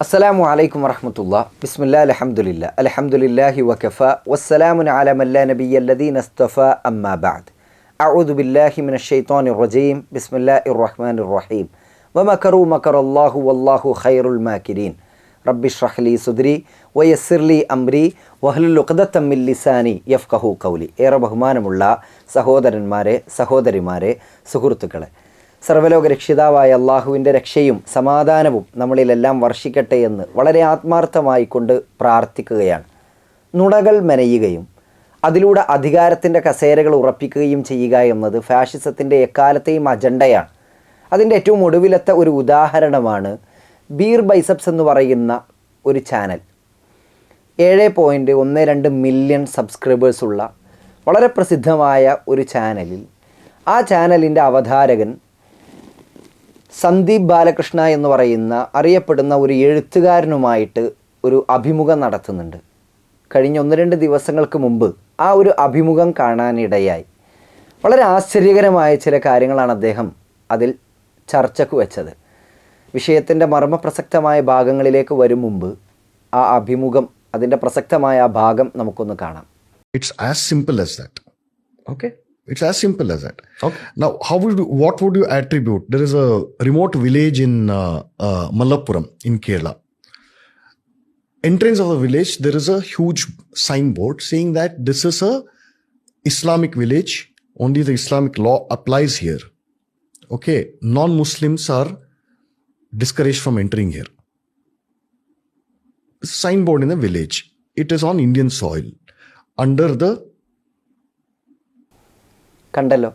അസ്സലാമു അലൈക്കും വറഹമത്തുള്ള ബിസ്മില്ലാ അലഹമുല്ല അലഹമുല്ലാഹി വക്കഫ വസ്സലാമുൻ അല മല്ല നബിയല്ലദീൻ അസ്തഫ അമ്മാ ബഅദ് അഊദു ബില്ലാഹി മിന ഷെയ്ത്താനി റജീം ബിസ്മില്ലാ ഇറഹ്മാൻ റഹീം വമക്കറു മക്കർ അള്ളാഹു വല്ലാഹു ഖൈറുൽ മാക്കിരീൻ റബ്ബി ഷ്രഹ്ലി സുദ്രി വയസ്സിർലി അംരി വഹ്ലുൽ ഉഖദത്തമ്മിൽ ലിസാനി യഫ്കഹു കൗലി ഏറെ ബഹുമാനമുള്ള സഹോദരന്മാരെ സഹോദരിമാരെ സുഹൃത്തുക്കളെ സർവലോക രക്ഷിതാവായ അള്ളാഹുവിന്റെ രക്ഷയും സമാധാനവും നമ്മളിലെല്ലാം വർഷിക്കട്ടെ എന്ന് വളരെ ആത്മാർത്ഥമായിക്കൊണ്ട് പ്രാർത്ഥിക്കുകയാണ്. നുണകൾ മെനയുകയും അതിലൂടെ അധികാരത്തിന്റെ കസേരകൾ ഉറപ്പിക്കുകയും ചെയ്യുക എന്നത് ഫാഷിസത്തിന്റെ എക്കാലത്തെയും അജണ്ടയാണ്. അതിന്റെ ഏറ്റവും ഒടുവിലത്തെ ഒരു ഉദാഹരണമാണ് ബീർ ബൈസപ്സ് എന്ന് പറയുന്ന ഒരു ചാനൽ. ഏഴ് പോയിന്റ് ഒന്ന് രണ്ട് മില്യൺ സബ്സ്ക്രൈബേഴ്സുള്ള വളരെ പ്രസിദ്ധമായ ഒരു ചാനലിൽ ആ ചാനലിന്റെ അവതാരകൻ സന്ദീപ് ബാലകൃഷ്ണ എന്ന് പറയുന്ന അറിയപ്പെടുന്ന ഒരു എഴുത്തുകാരനുമായിട്ട് ഒരു അഭിമുഖം നടത്തുന്നുണ്ട്. കഴിഞ്ഞ ഒന്ന് രണ്ട് ദിവസങ്ങൾക്ക് മുമ്പ് ആ ഒരു അഭിമുഖം കാണാനിടയായി. വളരെ ആശ്ചര്യകരമായ ചില കാര്യങ്ങളാണ് അദ്ദേഹം അതിൽ ചർച്ചക്ക് വെച്ചത്. വിഷയത്തിന്റെ മർമ്മപ്രസക്തമായ ഭാഗങ്ങളിലേക്ക് വരും മുമ്പ് ആ അഭിമുഖം അതിന്റെ പ്രസക്തമായ ആ ഭാഗം നമുക്കൊന്ന് കാണാം. It's as simple as that okay It's as simple as that. Okay. Now, how would you, what would you attribute? There is a remote village in uh, uh, Malappuram in Kerala. Entrance of the village, there is a huge signboard saying that this is a Islamic village. Only the Islamic law applies here. Okay, non-Muslims are discouraged from entering here. Signboard in the village. It is on Indian soil under the കണ്ടല്ലോ.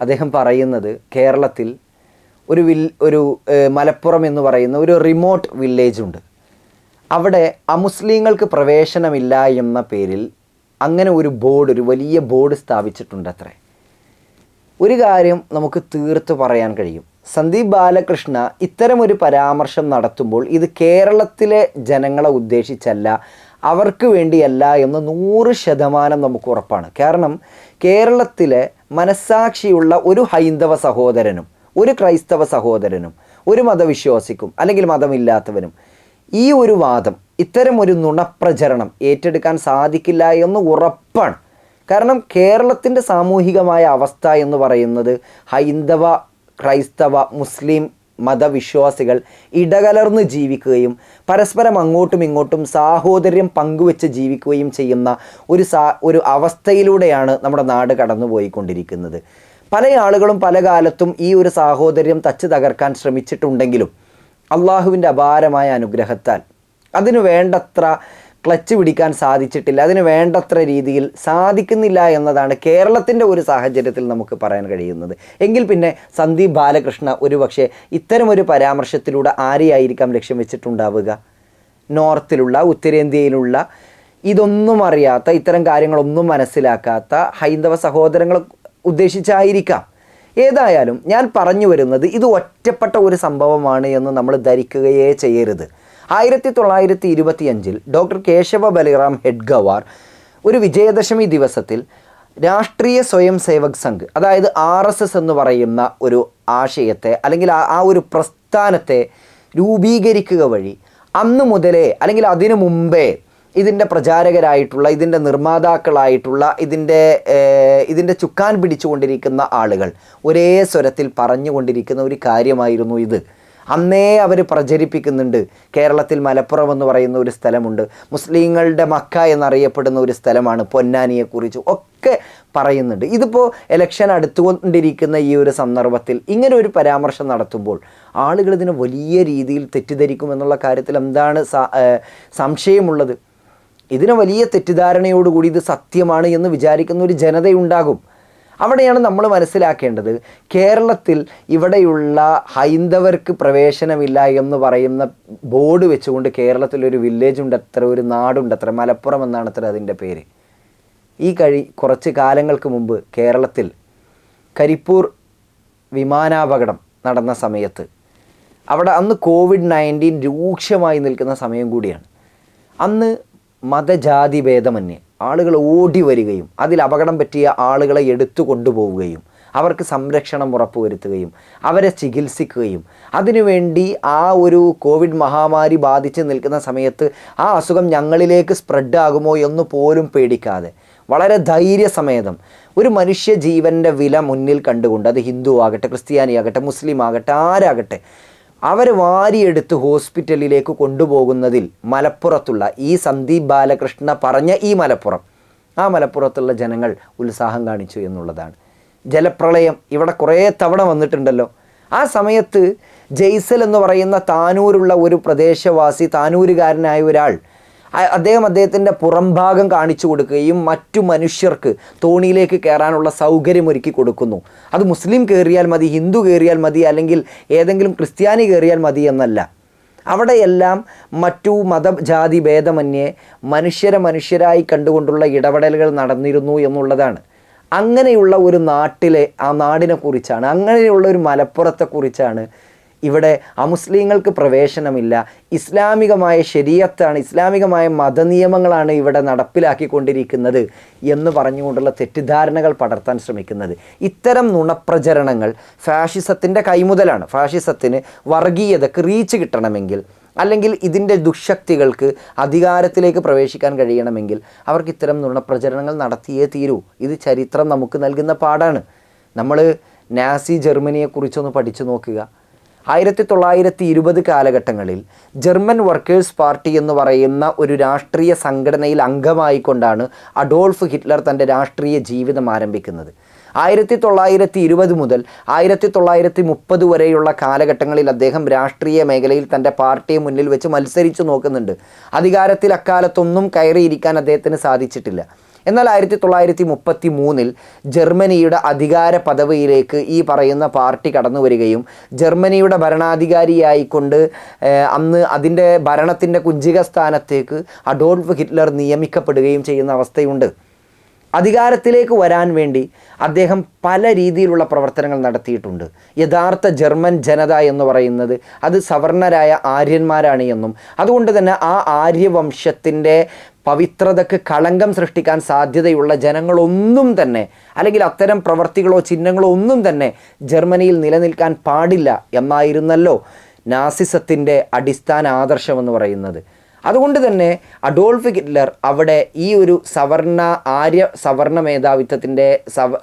അദ്ദേഹം പറയുന്നത് കേരളത്തിൽ ഒരു will ഒരു മലപ്പുറം എന്ന് പറയുന്ന ഒരു remote village ഉണ്ട് അവിടെ അമുസ്ലിങ്ങൾക്ക് പ്രവേശനമില്ല എന്ന പേരിൽ അങ്ങനെ ഒരു ബോർഡ് ഒരു വലിയ ബോർഡ് സ്ഥാപിച്ചിട്ടുണ്ട് അത്രേ ഒരു കാര്യം നമുക്ക് തീർത്ത് പറയാൻ കഴിയും. സന്ദീപ് ബാലകൃഷ്ണ ഇത്തരമൊരു പരാമർശം നടത്തുമ്പോൾ ഇത് കേരളത്തിലെ ജനങ്ങളെ ഉദ്ദേശിച്ചല്ല അവർക്ക് വേണ്ടിയല്ല എന്ന് നൂറ് ശതമാനം നമുക്ക് ഉറപ്പാണ്. കാരണം കേരളത്തിലെ മനസ്സാക്ഷിയുള്ള ഒരു ഹൈന്ദവ സഹോദരനും ഒരു ക്രൈസ്തവ സഹോദരനും ഒരു മതവിശ്വാസിക്കും അല്ലെങ്കിൽ മതമില്ലാത്തവനും ഈ ഒരു വാദം ഇത്തരം ഒരു നുണപ്രചരണം ഏറ്റെടുക്കാൻ സാധിക്കില്ല എന്ന് ഉറപ്പാണ്. കാരണം കേരളത്തിന്റെ സാമൂഹികമായ അവസ്ഥ എന്ന് പറയുന്നത് ഹൈന്ദവ ക്രൈസ്തവ മുസ്ലിം മതവിശ്വാസികൾ ഇടകലർന്ന് ജീവിക്കുകയും പരസ്പരം അങ്ങോട്ടും ഇങ്ങോട്ടും സാഹോദര്യം പങ്കുവെച്ച് ജീവിക്കുകയും ചെയ്യുന്ന ഒരു സാ ഒരു അവസ്ഥയിലൂടെയാണ് നമ്മുടെ നാട് കടന്നുപോയിക്കൊണ്ടിരിക്കുന്നത്. പല ആളുകളും പല കാലത്തും ഈ ഒരു സാഹോദര്യം തച്ച് തകർക്കാൻ ശ്രമിച്ചിട്ടുണ്ടെങ്കിലും അള്ളാഹുവിന്റെ അപാരമായ അനുഗ്രഹത്താൽ അതിനു വേണ്ടത്ര ക്ലച്ച് പിടിക്കാൻ സാധിച്ചിട്ടില്ല. അതിന് വേണ്ടത്ര രീതിയിൽ സാധിക്കുന്നില്ല എന്നതാണ് കേരളത്തിന്റെ ഒരു സാഹചര്യത്തിൽ നമുക്ക് പറയാൻ കഴിയുന്നത്. എങ്കിൽ പിന്നെ സന്ദീപ് ബാലകൃഷ്ണ ഒരു പക്ഷേ ഇത്തരമൊരു പരാമർശത്തിലൂടെ ആരെയായിരിക്കാം ലക്ഷ്യം വെച്ചിട്ടുണ്ടാവുക? നോർത്തിലുള്ള ഉത്തരേന്ത്യയിലുള്ള ഇതൊന്നും അറിയാത്ത ഇത്തരം കാര്യങ്ങളൊന്നും മനസ്സിലാക്കാത്ത ഹൈന്ദവ സഹോദരങ്ങൾ ഉദ്ദേശിച്ചായിരിക്കാം. ഏതായാലും ഞാൻ പറഞ്ഞു വരുന്നത് ഇത് ഒറ്റപ്പെട്ട ഒരു സംഭവമാണ് എന്ന് നമ്മൾ ധരിക്കുകയേ ചെയ്യരുത്. ആയിരത്തി തൊള്ളായിരത്തി ഇരുപത്തിയഞ്ചിൽ ഡോക്ടർ കേശവ ബലിറാം ഹെഡ്ഗവാർ ഒരു വിജയദശമി ദിവസത്തിൽ രാഷ്ട്രീയ സ്വയം സേവക് സംഘ് അതായത് ആർ എസ് എസ് എന്ന് പറയുന്ന ഒരു ആശയത്തെ അല്ലെങ്കിൽ ആ ഒരു പ്രസ്ഥാനത്തെ രൂപീകരിക്കുക വഴി അന്ന് മുതലേ അല്ലെങ്കിൽ അതിനു മുമ്പേ ഇതിന്റെ പ്രചാരകരായിട്ടുള്ള ഇതിന്റെ നിർമ്മാതാക്കളായിട്ടുള്ള ഇതിന്റെ ഇതിന്റെ ചുക്കാൻ പിടിച്ചുകൊണ്ടിരിക്കുന്ന ആളുകൾ ഒരേ സ്വരത്തിൽ പറഞ്ഞുകൊണ്ടിരിക്കുന്ന ഒരു കാര്യമായിരുന്നു ഇത്. അന്നേ അവർ പ്രചരിപ്പിക്കുന്നുണ്ട്. കേരളത്തിൽ മലപ്പുറം എന്ന് പറയുന്ന ഒരു സ്ഥലമുണ്ട്. മുസ്ലിങ്ങളുടെ മക്ക എന്നറിയപ്പെടുന്ന ഒരു സ്ഥലമാണ് പൊന്നാനിയെക്കുറിച്ച് ഒക്കെ പറയുന്നുണ്ട്. ഇതിപ്പോൾ ഇലക്ഷൻ അടുത്തുകൊണ്ടിരിക്കുന്ന ഈ ഒരു സന്ദർഭത്തിൽ ഇങ്ങനെ ഒരു പരാമർശം നടത്തുമ്പോൾ ആളുകൾ ഇതിനെ വലിയ രീതിയിൽ തെറ്റിദ്ധരിക്കുമെന്നുള്ള കാര്യത്തിൽ എന്താണ് സംശയമുള്ളത്? ഇതിനെ വലിയ തെറ്റിദ്ധാരണയോടുകൂടി ഇത് സത്യമാണ് എന്ന് വിചാരിക്കുന്ന ഒരു ജനതയുണ്ടാകും. അവിടെയാണ് നമ്മൾ മനസ്സിലാക്കേണ്ടത്. കേരളത്തിൽ ഇവിടെയുള്ള ഹൈന്ദവർക്ക് പ്രവേശനമില്ല എന്ന് പറയുന്ന ബോർഡ് വെച്ചുകൊണ്ട് കേരളത്തിൽ ഒരു വില്ലേജ് ഉണ്ട് അത്ര ഒരു നാടുണ്ട് അത്ര മലപ്പുറം എന്നാണ് അത്ര അതിന്റെ പേര്. ഈ കഴി കുറച്ച് കാലങ്ങൾക്ക് മുമ്പ് കേരളത്തിൽ കരിപ്പൂർ വിമാനാപകടം നടന്ന സമയത്ത് അവിടെ അന്ന് കോവിഡ് നയന്റീൻ രൂക്ഷമായി നിൽക്കുന്ന സമയം കൂടിയാണ്. അന്ന് മതജാതി ഭേദമന്യേ ആളുകൾ ഓടി വരികയും അതിൽ അപകടം പറ്റിയ ആളുകളെ എടുത്തു കൊണ്ടുപോവുകയും അവർക്ക് സംരക്ഷണം ഉറപ്പുവരുത്തുകയും അവരെ ചികിത്സിക്കുകയും അതിനുവേണ്ടി ആ ഒരു കോവിഡ് മഹാമാരി ബാധിച്ച് നിൽക്കുന്ന സമയത്ത് ആ അസുഖം ഞങ്ങളിലേക്ക് സ്പ്രെഡ് ആകുമോ എന്ന് പോലും പേടിക്കാതെ വളരെ ധൈര്യസമേതം ഒരു മനുഷ്യ ജീവന്റെ വില മുന്നിൽ കണ്ടുകൊണ്ട് അത് ഹിന്ദു ആകട്ടെ ക്രിസ്ത്യാനി ആകട്ടെ മുസ്ലിം ആകട്ടെ ആരാകട്ടെ അവരെ വാരിയെടുത്ത് ഹോസ്പിറ്റലിലേക്ക് കൊണ്ടുപോകുന്നതിൽ മലപ്പുറത്തുള്ള ഈ സന്ദീപ് ബാലകൃഷ്ണ പറഞ്ഞ ഈ മലപ്പുറം ആ മലപ്പുറത്തുള്ള ജനങ്ങൾ ഉത്സാഹം കാണിച്ചു എന്നുള്ളതാണ്. ജലപ്രളയം ഇവിടെ കുറേ തവണ വന്നിട്ടുണ്ടല്ലോ. ആ സമയത്ത് ജയ്സൽ എന്ന് പറയുന്ന താനൂരുള്ള ഒരു പ്രദേശവാസി താനൂരുകാരനായ ഒരാൾ അദ്ദേഹം അദ്ദേഹത്തിന്റെ പുറംഭാഗം കാണിച്ചു കൊടുക്കുകയും മറ്റു മനുഷ്യർക്ക് തോണിയിലേക്ക് കയറാനുള്ള സൗകര്യം ഒരുക്കി കൊടുക്കുന്നു. അത് മുസ്ലിം കയറിയാൽ മതി ഹിന്ദു കയറിയാൽ മതി അല്ലെങ്കിൽ ഏതെങ്കിലും ക്രിസ്ത്യാനി കയറിയാൽ മതി എന്നല്ല. അവിടെയെല്ലാം മറ്റു മതജാതി ഭേദമന്യേ മനുഷ്യരെ മനുഷ്യരായി കണ്ടുകൊണ്ടുള്ള ഇടപെടലുകൾ നടന്നിരുന്നു എന്നുള്ളതാണ്. അങ്ങനെയുള്ള ഒരു നാട്ടിലെ ആ നാടിനെക്കുറിച്ചാണ് അങ്ങനെയുള്ള ഒരു മലപ്പുറത്തെക്കുറിച്ചാണ് ഇവിടെ അമുസ്ലിങ്ങൾക്ക് പ്രവേശനമില്ല. ഇസ്ലാമികമായ ശരീരത്താണ് ഇസ്ലാമികമായ മതനിയമങ്ങളാണ് ഇവിടെ നടപ്പിലാക്കിക്കൊണ്ടിരിക്കുന്നത് എന്ന് പറഞ്ഞുകൊണ്ടുള്ള തെറ്റിദ്ധാരണകൾ പടർത്താൻ ശ്രമിക്കുന്നത്. ഇത്തരം നുണപ്രചരണങ്ങൾ ഫാഷിസത്തിന്റെ കൈമുതലാണ് ഫാഷിസത്തിന് വർഗീയതക്ക് റീച്ച് കിട്ടണമെങ്കിൽ അല്ലെങ്കിൽ ഇതിന്റെ ദുഃശക്തികൾക്ക് അധികാരത്തിലേക്ക് പ്രവേശിക്കാൻ കഴിയണമെങ്കിൽ അവർക്ക് ഇത്തരം നുണപ്രചരണങ്ങൾ നടത്തിയേ തീരൂ. ഇത് ചരിത്രം നമുക്ക് നൽകുന്ന പാടാണ് നമ്മൾ നാസി ജർമ്മനിയെക്കുറിച്ചൊന്ന് പഠിച്ചു നോക്കുക. ആയിരത്തി തൊള്ളായിരത്തി ഇരുപത് കാലഘട്ടങ്ങളിൽ ജർമ്മൻ വർക്കേഴ്സ് പാർട്ടി എന്ന് പറയുന്ന ഒരു രാഷ്ട്രീയ സംഘടനയിൽ അംഗമായിക്കൊണ്ടാണ് അഡോൾഫ് ഹിറ്റ്ലർ തന്റെ രാഷ്ട്രീയ ജീവിതം ആരംഭിക്കുന്നത്. ആയിരത്തി തൊള്ളായിരത്തി ഇരുപത് മുതൽ ആയിരത്തി തൊള്ളായിരത്തി മുപ്പത് വരെയുള്ള കാലഘട്ടങ്ങളിൽ അദ്ദേഹം രാഷ്ട്രീയ മേഖലയിൽ തന്റെ പാർട്ടിയെ മുന്നിൽ വെച്ച് മത്സരിച്ചു നോക്കുന്നുണ്ട്. അധികാരത്തിൽ അക്കാലത്തൊന്നും കയറിയിരിക്കാൻ അദ്ദേഹത്തിന് സാധിച്ചിട്ടില്ല. എന്നാൽ ആയിരത്തി തൊള്ളായിരത്തി മുപ്പത്തി മൂന്നിൽ ജർമ്മനിയുടെ അധികാര പദവിയിലേക്ക് ഈ പറയുന്ന പാർട്ടി കടന്നു വരികയും ജർമ്മനിയുടെ ഭരണാധികാരിയായിക്കൊണ്ട് അന്ന് അതിന്റെ ഭരണത്തിന്റെ കുഞ്ചിക സ്ഥാനത്തേക്ക് അഡോൾഫ് ഹിറ്റ്ലർ നിയമിക്കപ്പെടുകയും ചെയ്യുന്ന അവസ്ഥയുണ്ട്. അധികാരത്തിലേക്ക് വരാൻ വേണ്ടി അദ്ദേഹം പല രീതിയിലുള്ള പ്രവർത്തനങ്ങൾ നടത്തിയിട്ടുണ്ട്. യഥാർത്ഥ ജർമ്മൻ ജനത എന്ന് പറയുന്നത് അത് സവർണരായ ആര്യന്മാരാണ് എന്നും അതുകൊണ്ട് തന്നെ ആ ആര്യവംശത്തിന്റെ പവിത്രതയ്ക്ക് കളങ്കം സൃഷ്ടിക്കാൻ സാധ്യതയുള്ള ജനങ്ങളൊന്നും തന്നെ അല്ലെങ്കിൽ അത്തരം പ്രവർത്തികളോ ചിഹ്നങ്ങളോ ഒന്നും തന്നെ ജർമ്മനിയിൽ നിലനിൽക്കാൻ പാടില്ല എന്നായിരുന്നല്ലോ നാസിസത്തിന്റെ അടിസ്ഥാന ആദർശം എന്ന് പറയുന്നത്. അതുകൊണ്ട് തന്നെ അഡോൾഫ് ഹിറ്റ്ലർ അവിടെ ഈ ഒരു സവർണ ആര്യ സവർണ മേധാവിത്വത്തിന്റെ സവ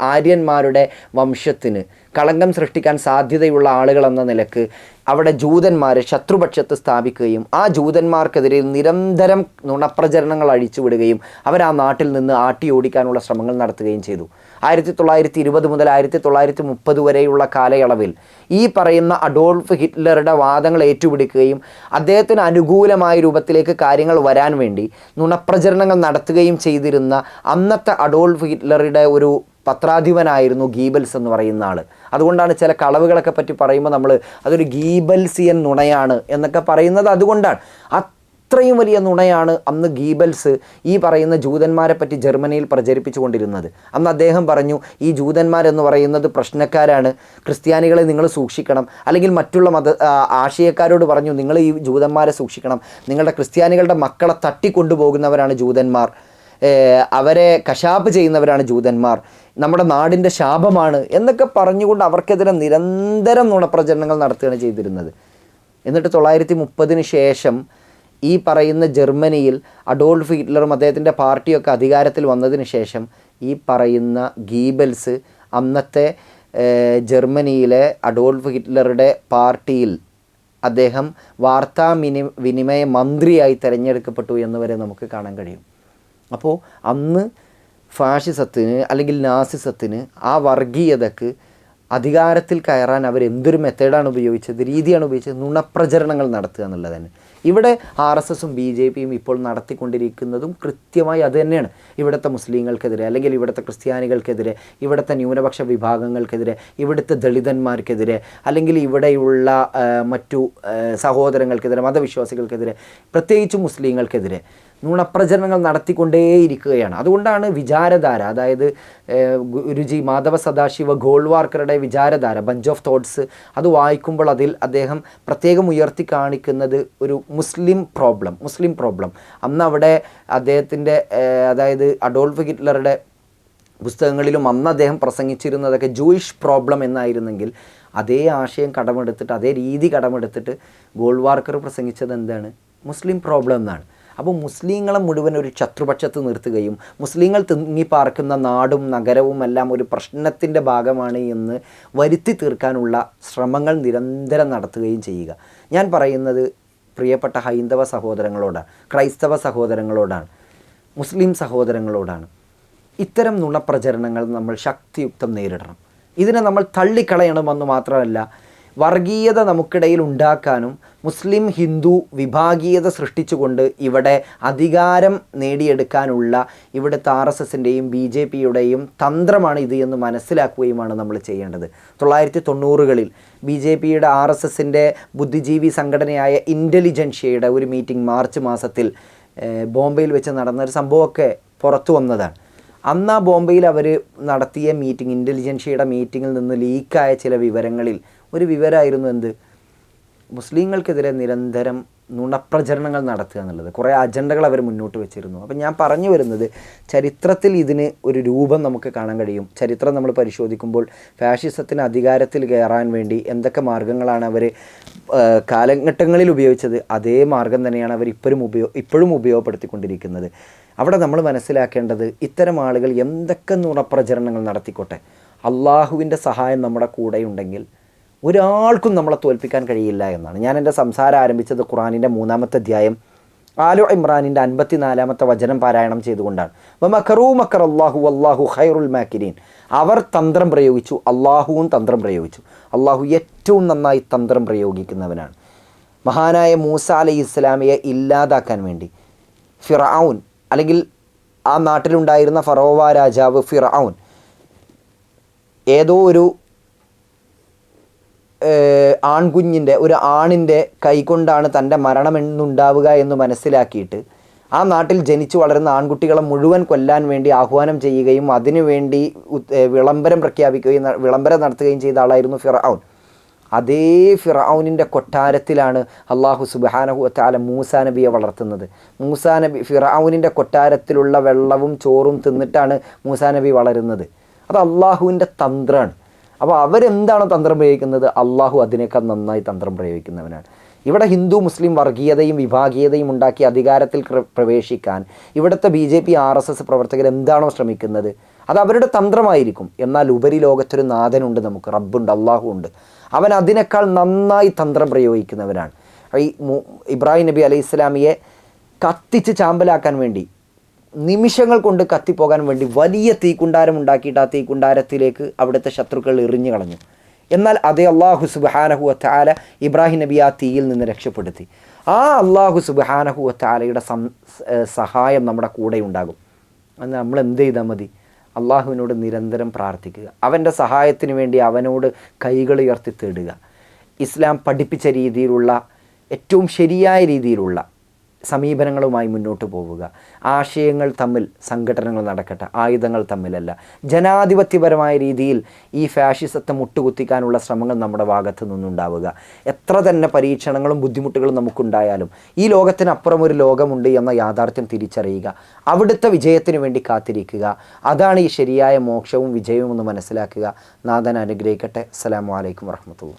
ആര്യന്മാരുടെ വംശത്തിന് കളങ്കം സൃഷ്ടിക്കാൻ സാധ്യതയുള്ള ആളുകളെന്ന നിലയ്ക്ക് അവിടെ ജൂതന്മാരെ ശത്രുപക്ഷത്ത് സ്ഥാപിക്കുകയും ആ ജൂതന്മാർക്കെതിരെ നിരന്തരം നുണപ്രചരണങ്ങൾ അഴിച്ചുവിടുകയും അവർ ആ നാട്ടിൽ നിന്ന് ആട്ടി ഓടിക്കാനുള്ള ശ്രമങ്ങൾ നടത്തുകയും ചെയ്തു. ആയിരത്തി തൊള്ളായിരത്തി ഇരുപത് മുതൽ ആയിരത്തി തൊള്ളായിരത്തി മുപ്പത് വരെയുള്ള കാലയളവിൽ ഈ പറയുന്ന അഡോൾഫ് ഹിറ്റ്ലറുടെ വാദങ്ങൾ ഏറ്റുപിടിക്കുകയും അദ്ദേഹത്തിന് അനുകൂലമായ രൂപത്തിലേക്ക് കാര്യങ്ങൾ വരാൻ വേണ്ടി നുണപ്രചരണങ്ങൾ നടത്തുകയും ചെയ്തിരുന്ന അന്നത്തെ അഡോൾഫ് ഹിറ്റ്ലറുടെ ഒരു പത്രാധിപനായിരുന്നു ഗീബൽസ് എന്ന് പറയുന്ന ആൾ അതുകൊണ്ടാണ് ചില കളവുകളൊക്കെ പറ്റി പറയുമ്പോൾ നമ്മൾ അതൊരു ഗീബൽസിയൻ നുണയാണ് എന്നൊക്കെ പറയുന്നത് അതുകൊണ്ടാണ്. അത്രയും വലിയ നുണയാണ് അന്ന് ഗീബൽസ് ഈ പറയുന്ന ജൂതന്മാരെ പറ്റി ജർമ്മനിയിൽ പ്രചരിപ്പിച്ചു കൊണ്ടിരുന്നത് അന്ന് അദ്ദേഹം പറഞ്ഞു ഈ ജൂതന്മാരെന്ന് പറയുന്നത് പ്രശ്നക്കാരാണ്. ക്രിസ്ത്യാനികളെ നിങ്ങൾ സൂക്ഷിക്കണം. അല്ലെങ്കിൽ മറ്റുള്ള മത ആശയക്കാരോട് പറഞ്ഞു നിങ്ങൾ ഈ ജൂതന്മാരെ സൂക്ഷിക്കണം. നിങ്ങളുടെ ക്രിസ്ത്യാനികളുടെ മക്കളെ തട്ടിക്കൊണ്ടുപോകുന്നവരാണ് ജൂതന്മാർ. അവരെ കശാപ്പ് ചെയ്യുന്നവരാണ് ജൂതന്മാർ. നമ്മുടെ നാടിന്റെ ശാപമാണ് എന്നൊക്കെ പറഞ്ഞുകൊണ്ട് അവർക്കെതിരെ നിരന്തരം നുണപ്രചരണങ്ങൾ നടത്തുകയാണ് ചെയ്തിരുന്നത്. എന്നിട്ട് തൊള്ളായിരത്തി മുപ്പതിന് ശേഷം ഈ പറയുന്ന ജർമ്മനിയിൽ അഡോൾഫ് ഹിറ്റ്ലറും അദ്ദേഹത്തിന്റെ പാർട്ടിയൊക്കെ അധികാരത്തിൽ വന്നതിന് ശേഷം ഈ പറയുന്ന ഗീബൽസ് അന്നത്തെ ജർമ്മനിയിലെ അഡോൾഫ് ഹിറ്റ്ലറുടെ പാർട്ടിയിൽ അദ്ദേഹം വാർത്താ വിനിമയ മന്ത്രിയായി തിരഞ്ഞെടുക്കപ്പെട്ടു എന്ന് വരെ നമുക്ക് കാണാൻ കഴിയും. അപ്പോൾ അന്ന് ഫാഷിസത്തിന് അല്ലെങ്കിൽ നാസിസത്തിന് ആ വർഗീയതക്ക് അധികാരത്തിൽ കയറാൻ അവർ എന്തൊരു മെത്തേഡാണ് ഉപയോഗിച്ചത്? രീതിയാണ് ഉപയോഗിച്ചത്? നുണപ്രചരണങ്ങൾ നടത്തുക എന്നുള്ളത് തന്നെ ഇവിടെ ആർ എസ് എസും ബി ജെ പിയും ഇപ്പോൾ നടത്തിക്കൊണ്ടിരിക്കുന്നതും കൃത്യമായി അത് തന്നെയാണ്. ഇവിടുത്തെ മുസ്ലിങ്ങൾക്കെതിരെ അല്ലെങ്കിൽ ഇവിടുത്തെ ക്രിസ്ത്യാനികൾക്കെതിരെ ഇവിടുത്തെ ന്യൂനപക്ഷ വിഭാഗങ്ങൾക്കെതിരെ ഇവിടുത്തെ ദളിതന്മാർക്കെതിരെ അല്ലെങ്കിൽ ഇവിടെയുള്ള മറ്റു സഹോദരങ്ങൾക്കെതിരെ മതവിശ്വാസികൾക്കെതിരെ പ്രത്യേകിച്ച് മുസ്ലിങ്ങൾക്കെതിരെ നുണപ്രചരണങ്ങൾ നടത്തിക്കൊണ്ടേയിരിക്കുകയാണ്. അതുകൊണ്ടാണ് വിചാരധാര അതായത് ഗുരുജി മാധവ സദാശിവ ഗോൾവാർക്കറുടെ വിചാരധാര ബഞ്ച് ഓഫ് തോട്ട്സ് അത് വായിക്കുമ്പോൾ അതിൽ അദ്ദേഹം പ്രത്യേകം ഉയർത്തി കാണിക്കുന്നത് ഒരു മുസ്ലിം പ്രോബ്ലം മുസ്ലിം പ്രോബ്ലം. അന്ന് അവിടെ അദ്ദേഹത്തിന്റെ അതായത് അഡോൾഫ് ഹിറ്റ്ലറുടെ പുസ്തകങ്ങളിലും അന്ന് അദ്ദേഹം പ്രസംഗിച്ചിരുന്നതൊക്കെ ജൂയിഷ് പ്രോബ്ലം എന്നായിരുന്നെങ്കിൽ അതേ ആശയം കടമെടുത്തിട്ട് അതേ രീതി കടമെടുത്തിട്ട് ഗോൾവാർക്കർ പ്രസംഗിച്ചത് എന്താണ്? മുസ്ലിം പ്രോബ്ലം എന്നാണ്. അപ്പോൾ മുസ്ലിങ്ങളെ മുഴുവൻ ഒരു ശത്രുപക്ഷത്ത് നിർത്തുകയും മുസ്ലിങ്ങൾ തിങ്ങിപ്പാർക്കുന്ന നാടും നഗരവും എല്ലാം ഒരു പ്രശ്നത്തിന്റെ ഭാഗമാണ് എന്ന് വരുത്തി തീർക്കാനുള്ള ശ്രമങ്ങൾ നിരന്തരം നടത്തുകയും ചെയ്യുക. ഞാൻ പറയുന്നത് പ്രിയപ്പെട്ട ഹൈന്ദവ സഹോദരങ്ങളോടാണ് ക്രൈസ്തവ സഹോദരങ്ങളോടാണ് മുസ്ലിം സഹോദരങ്ങളോടാണ്. ഇത്തരം നുണപ്രചരണങ്ങൾ നമ്മൾ ശക്തിയുക്തം നേരിടണം. ഇതിനെ നമ്മൾ തള്ളിക്കളയണമെന്ന് മാത്രമല്ല വർഗീയത നമുക്കിടയിൽ ഉണ്ടാക്കാനും മുസ്ലിം ഹിന്ദു വിഭാഗീയത സൃഷ്ടിച്ചുകൊണ്ട് ഇവിടെ അധികാരം നേടിയെടുക്കാനുള്ള ഇവിടുത്തെ ആർ എസ് എസിന്റെയും ബി ജെ പിയുടെയും തന്ത്രമാണ് ഇത് എന്ന് മനസ്സിലാക്കുകയുമാണ് നമ്മൾ ചെയ്യേണ്ടത്. തൊള്ളായിരത്തി തൊണ്ണൂറുകളിൽ ബി ജെ പിയുടെ ആർ എസ് എസിന്റെ ബുദ്ധിജീവി സംഘടനയായ ഇന്റലിജൻഷ്യയുടെ ഒരു മീറ്റിംഗ് മാർച്ച് മാസത്തിൽ ബോംബെയിൽ വെച്ച് നടന്ന ഒരു സംഭവമൊക്കെ പുറത്തു വന്നതാണ്. അന്ന് ആ ബോംബെയിൽ അവർ നടത്തിയ മീറ്റിംഗ് ഇന്റലിജൻഷ്യയുടെ മീറ്റിങ്ങിൽ നിന്ന് ലീക്കായ ചില വിവരങ്ങളിൽ ഒരു വിവരമായിരുന്നു എന്ത്? മുസ്ലിങ്ങൾക്കെതിരെ നിരന്തരം നുണപ്രചരണങ്ങൾ നടത്തുക എന്നുള്ളത്. കുറേ അജണ്ടകൾ അവർ മുന്നോട്ട് വെച്ചിരുന്നു. അപ്പം ഞാൻ പറഞ്ഞു വരുന്നത് ചരിത്രത്തിൽ ഇതിന് ഒരു രൂപം നമുക്ക് കാണാൻ കഴിയും. ചരിത്രം നമ്മൾ പരിശോധിക്കുമ്പോൾ ഫാഷിസത്തിന് അധികാരത്തിൽ കയറാൻ വേണ്ടി എന്തൊക്കെ മാർഗങ്ങളാണ് അവർ കാലഘട്ടങ്ങളിൽ ഉപയോഗിച്ചത്? അതേ മാർഗം തന്നെയാണ് അവർ ഇപ്പോഴും ഉപയോ ഇപ്പോഴും ഉപയോഗപ്പെടുത്തിക്കൊണ്ടിരിക്കുന്നത്. അവിടെ നമ്മൾ മനസ്സിലാക്കേണ്ടത് ഇത്തരം ആളുകൾ എന്തൊക്കെ നുണപ്രചരണങ്ങൾ നടത്തിക്കോട്ടെ? അള്ളാഹുവിന്റെ സഹായം നമ്മുടെ കൂടെയുണ്ടെങ്കിൽ ഒരാൾക്കും നമ്മളെ തോൽപ്പിക്കാൻ കഴിയില്ല എന്നാണ്. ഞാൻ എന്റെ സംസാരം ആരംഭിച്ചത് ഖുറാനിന്റെ മൂന്നാമത്തെ അധ്യായം ആലു ഇമ്രാനിന്റെ അൻപത്തിനാലാമത്തെ വചനം പാരായണം ചെയ്തുകൊണ്ടാണ്. മക്കറൂ മക്കർ അള്ളാഹു അള്ളാഹു ഖൈറുൽ മാക്കിരീൻ. അവർ തന്ത്രം പ്രയോഗിച്ചു അള്ളാഹുവും തന്ത്രം പ്രയോഗിച്ചു. അള്ളാഹു ഏറ്റവും നന്നായി തന്ത്രം പ്രയോഗിക്കുന്നവനാണ്. മഹാനായ മൂസ അലൈഹി ഇസ്ലാമിയെ ഇല്ലാതാക്കാൻ വേണ്ടി ഫിറൌൻ അല്ലെങ്കിൽ ആ നാട്ടിലുണ്ടായിരുന്ന ഫറോവ രാജാവ് ഫിറൌൻ ഏതോ ഒരു ആൺകുഞ്ഞിന്റെ ഒരു ആണിന്റെ കൈകൊണ്ടാണ് തന്റെ മരണമെന്നുണ്ടാവുക എന്ന് മനസ്സിലാക്കിയിട്ട് ആ നാട്ടിൽ ജനിച്ചു വളരുന്ന ആൺകുട്ടികളെ മുഴുവൻ കൊല്ലാൻ വേണ്ടി ആഹ്വാനം ചെയ്യുകയും അതിനുവേണ്ടി വിളംബരം പ്രഖ്യാപിക്കുകയും വിളംബരം നടത്തുകയും ചെയ്ത ആളായിരുന്നു ഫിറൌൻ അതേ ഫിറൌനിന്റെ കൊട്ടാരത്തിലാണ് അള്ളാഹു സുബാനഹു താല മൂസാ നബിയെ വളർത്തുന്നത്. മൂസാ നബി ഫിറൌനിന്റെ കൊട്ടാരത്തിലുള്ള വെള്ളവും ചോറും തിന്നിട്ടാണ് മൂസാ നബി വളരുന്നത്. അത് അള്ളാഹുവിന്റെ തന്ത്രമാണ് അപ്പോൾ അവരെന്താണ് തന്ത്രം പ്രയോഗിക്കുന്നത്? അള്ളാഹു അതിനേക്കാൾ നന്നായി തന്ത്രം പ്രയോഗിക്കുന്നവനാണ്. ഇവിടെ ഹിന്ദു മുസ്ലിം വർഗീയതയും വിഭാഗീയതയും ഉണ്ടാക്കി അധികാരത്തിൽ പ്രവേശിക്കാൻ ഇവിടുത്തെ B J P R S S പ്രവർത്തകർ എന്താണോ ശ്രമിക്കുന്നത്? അത് അവരുടെ തന്ത്രമായിരിക്കും. എന്നാൽ ഉപരി ലോകത്തൊരു നാഥനുണ്ട് നമുക്ക് റബ്ബുണ്ട് അള്ളാഹു ഉണ്ട് അവൻ അതിനേക്കാൾ നന്നായി തന്ത്രം പ്രയോഗിക്കുന്നവനാണ്. ഈ ഇബ്രാഹിം നബി അലൈഹി ഇസ്ലാമിയെ കത്തിച്ച് ചാമ്പലാക്കാൻ വേണ്ടി നിമിഷങ്ങൾ കൊണ്ട് കത്തിപ്പോകാൻ വേണ്ടി വലിയ തീക്കുണ്ടാരം ഉണ്ടാക്കിയിട്ട് ആ തീക്കുണ്ടാരത്തിലേക്ക് അവിടുത്തെ ശത്രുക്കൾ എറിഞ്ഞു കളഞ്ഞു. എന്നാൽ അതേ അള്ളാഹു സുബാനഹു അത്താല ഇബ്രാഹിം നബി ആ തീയിൽ നിന്ന് രക്ഷപ്പെടുത്തി. ആ അള്ളാഹു സുബാനഹു അത്താലയുടെ സം സഹായം നമ്മുടെ കൂടെ ഉണ്ടാകും. എന്നാൽ നമ്മൾ എന്ത് ചെയ്താൽ മതി? അള്ളാഹുവിനോട് നിരന്തരം പ്രാർത്ഥിക്കുക. അവന്റെ സഹായത്തിന് വേണ്ടി അവനോട് കൈകൾ ഉയർത്തി തേടുക. ഇസ്ലാം പഠിപ്പിച്ച രീതിയിലുള്ള ഏറ്റവും ശരിയായ രീതിയിലുള്ള സമീപനങ്ങളുമായി മുന്നോട്ട് പോവുക. ആശയങ്ങൾ തമ്മിൽ സംഘടനകൾ നടക്കട്ടെ. ആയുധങ്ങൾ തമ്മിലല്ല. ജനാധിപത്യപരമായ രീതിയിൽ ഈ ഫാഷിസത്തെ മുട്ടുകുത്തിക്കാനുള്ള ശ്രമങ്ങൾ നമ്മുടെ ഭാഗത്തു നിന്നുണ്ടാവുക. എത്ര തന്നെ പരീക്ഷണങ്ങളും ബുദ്ധിമുട്ടുകളും നമുക്കുണ്ടായാലും ഈ ലോകത്തിനപ്പുറം ഒരു ലോകമുണ്ട് എന്ന യാഥാർത്ഥ്യം തിരിച്ചറിയുക. അവിടുത്തെ വിജയത്തിന് വേണ്ടി കാത്തിരിക്കുക. അതാണ് ഈ ശരിയായ മോക്ഷവും വിജയവും എന്ന് മനസ്സിലാക്കുക. നാഥൻ അനുഗ്രഹിക്കട്ടെ. അസ്സലാമു അലൈക്കും വർഹമത്തുള്ള